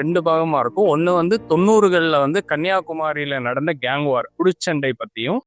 ரெண்டு பாகமா இருக்கும். ஒன்று வந்து தொண்ணூறுகளில் வந்து கன்னியாகுமரியில நடந்த கேங் வார் குடிச்சண்டை பற்றியும்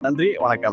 நன்றி வணக்கம்.